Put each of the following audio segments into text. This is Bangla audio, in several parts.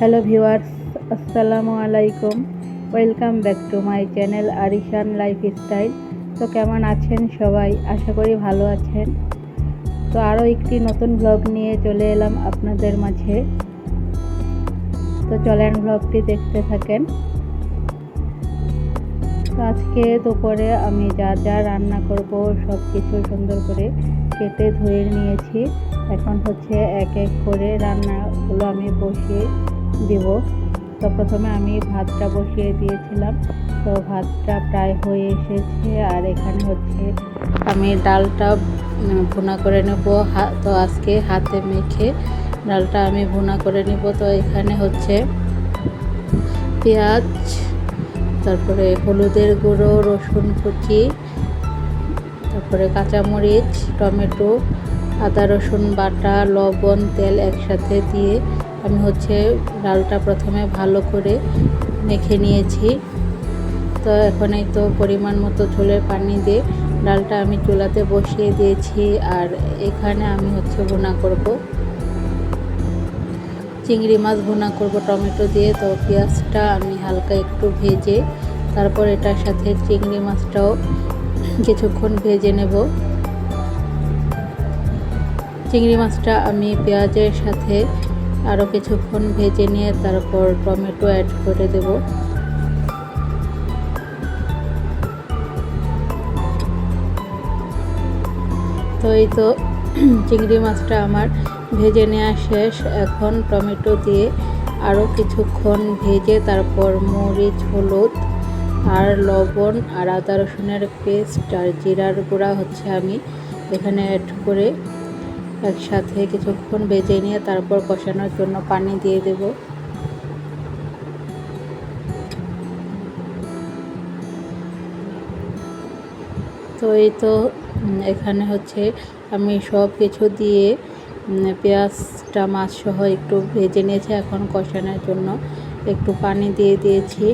হ্যালো ভিউয়ার্স আসসালামু আলাইকুম welcome back to my channel Arishan lifestyle তো কেমন আছেন সবাই? আশা করি ভালো আছেন। তো আরও একটি নতুন ব্লগ নিয়ে চলে এলাম আপনাদের মাঝে। তো চলেন ব্লগটি দেখতে থাকেন। তো আজকে দুপুরে আমি যা যা রান্না করব সব কিছু সুন্দর করে কেটে ধুয়ে নিয়েছি। এখন হচ্ছে এক এক করে রান্নাগুলো আমি বসিয়ে দিব। তো প্রথমে আমি ভাতটা বসিয়ে দিয়েছিলাম। তো ভাতটা প্রায় হয়ে এসেছে আর এখানে হচ্ছে আমি ডালটা ভুনা করে নেব। তো আজকে হাতে মেখে ডালটা আমি ভুনা করে নেব। তো এখানে হচ্ছে পেঁয়াজ, তারপরে হলুদের গুঁড়ো, রসুন কুচি, তারপরে কাঁচামরিচ, টমেটো, আদা রসুন বাটা, লবণ, তেল একসাথে দিয়ে আমি হচ্ছে ডালটা প্রথমে ভালো করে মেখে নিয়েছি। তো এখন এই তো পরিমাণ মতো ঝোলের পানি দিয়ে ডালটা আমি চুলাতে বসিয়ে দিয়েছি আর এখানে আমি হচ্ছে ভুনা করব। চিংড়ি মাছ ভুনা করব টমেটো দিয়ে। তো পেঁয়াজটা আমি হালকা একটু ভেজে তারপর এটার সাথে চিংড়ি মাছটাও কিছুক্ষণ ভেজে নেব। চিংড়ি মাছটা আমি পেঁয়াজের সাথে আরও কিছুক্ষণ ভেজে নিয়ে তারপর টমেটো অ্যাড করে দেব। তো এই তো চিংড়ি মাছটা আমার ভেজে নেওয়া শেষ। এখন টমেটো দিয়ে আরও কিছুক্ষণ ভেজে তারপর মরিচ, হলুদ আর লবণ আর আদা রসুনের পেস্ট আর জিরার গুঁড়া হচ্ছে আমি এখানে অ্যাড করে একসাথে কিছুক্ষণ ভেজে নিয়ে তারপর কষানোর জন্য পানি দিয়ে দেব। তো এই তো এখানে হচ্ছে আমি সব কিছু দিয়ে পেঁয়াজটা মাছ সহ একটু ভেজে নিয়েছি এখন কষানোর জন্য। একটু পানি দিয়ে দিয়েছি।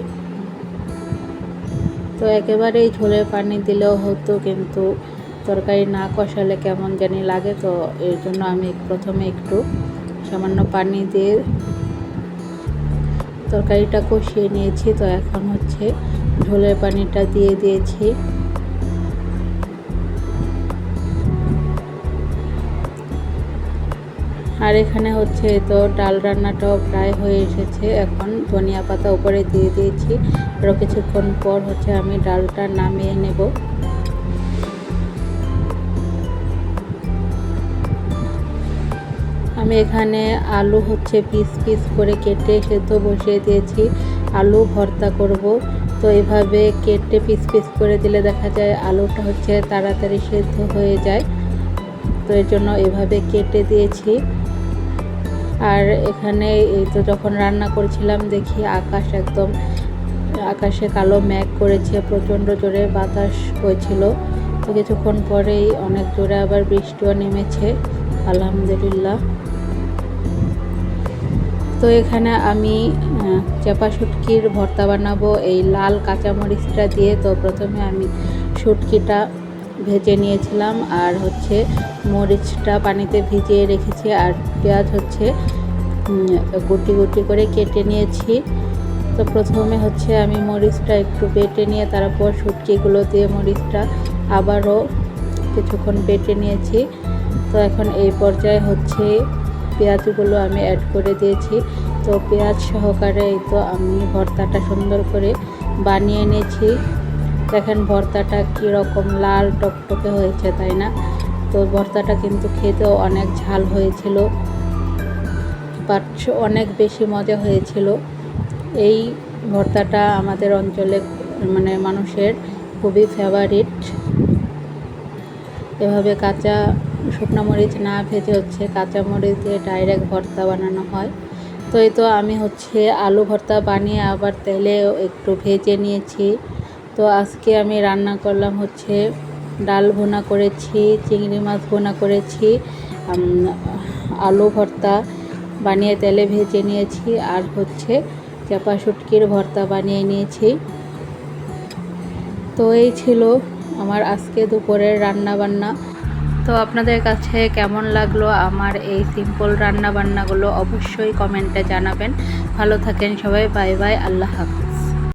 তো একেবারেই ঝোলের পানি দিলেও হতো কিন্তু তরকারি না কষালে কেমন জানি লাগে, তো এর জন্য আমি প্রথমে একটু সামান্য পানি দিয়ে তরকারিটা কষিয়ে নিয়েছি। তো এখন হচ্ছে ঝোলের পানিটা দিয়ে দিয়েছি। আর এখানে হচ্ছে তো ডাল রান্নাটাও প্রায় হয়ে এসেছে। এখন ধনিয়া পাতা উপরে দিয়ে দিয়েছি। আরও কিছুক্ষণ পর হচ্ছে আমি ডালটা নামিয়ে নেব। আমি এখানে আলু হচ্ছে পিস পিস করে কেটে সেদ্ধ বসিয়ে দিয়েছি। আলু ভর্তা করব। তো এভাবে কেটে পিস পিস করে দিলে দেখা যায় আলুটা হচ্ছে তাড়াতাড়ি সেদ্ধ হয়ে যায়। তো এর জন্য এভাবে কেটে দিয়েছি। আর এখানে এই তো যখন রান্না করেছিলাম দেখি আকাশ একদম, আকাশে কালো মেঘ করেছে, প্রচণ্ড জোরে বাতাস হয়েছিল। তো কিছুক্ষণ পরেই অনেক জোরে আবার বৃষ্টিও নেমেছে। আলহামদুলিল্লাহ। তো এখানে আমি চাপা শুটকির ভর্তা বানাবো, এই লাল কাঁচামরিচটা দিয়ে তো প্রথমে আমি শুটকিটা ভেজে নিয়েছিলাম, আর হচ্ছে মরিচটা পানিতে ভিজিয়ে রেখেছি, আর পেঁয়াজ হচ্ছে গুটি গুটি করে কেটে নিয়েছি। তো প্রথমে হচ্ছে আমি মরিচটা একটু বেটে নিয়ে, তারপর শুটকিগুলো দিয়ে মরিচটা আবারও কিছুক্ষণ বেটে নিয়েছি। তো এখন এই পর্যায়ে হচ্ছে পেঁয়াজগুলো আমি অ্যাড করে দিয়েছি। তো পেঁয়াজ সহকারে এই তো আমি ভর্তাটা সুন্দর করে বানিয়ে নিয়েছি। দেখেন ভর্তাটা কীরকম লাল টকটকে হয়েছে, তাই না? তো ভর্তাটা কিন্তু খেতেও অনেক ঝাল হয়েছিল বাট অনেক বেশি মজা হয়েছিল। এই ভর্তাটা আমাদের অঞ্চলে মানে মানুষের খুবই ফেভারিট এভাবে কাঁচা শুকনো মরিচ না ভেজে হচ্ছে কাঁচা মরিচ দিয়ে ডাইরেক্ট ভর্তা বানানো হয়। তো এই তো আমি হচ্ছে আলু ভর্তা বানিয়ে আবার তেলে একটু ভেজে নিয়েছি। তো আজকে আমি রান্না করলাম হচ্ছে ডাল ভুনা করেছি, চিংড়ি মাছ ভুনা করেছি আলু ভর্তা বানিয়ে তেলে ভেজে নিয়েছি আর হচ্ছে চাপা শুটকির ভর্তা বানিয়ে নিয়েছি। তো এই ছিল আমার আজকে দুপুরের রান্না বান্না তো আপনাদের কাছে কেমন লাগল আমার এই সিম্পল রান্না বান্নাগুলো অবশ্যই কমেন্টে জানাবেন। ভালো থাকেন সবাই, বাই বাই, আল্লাহ হাফিজ।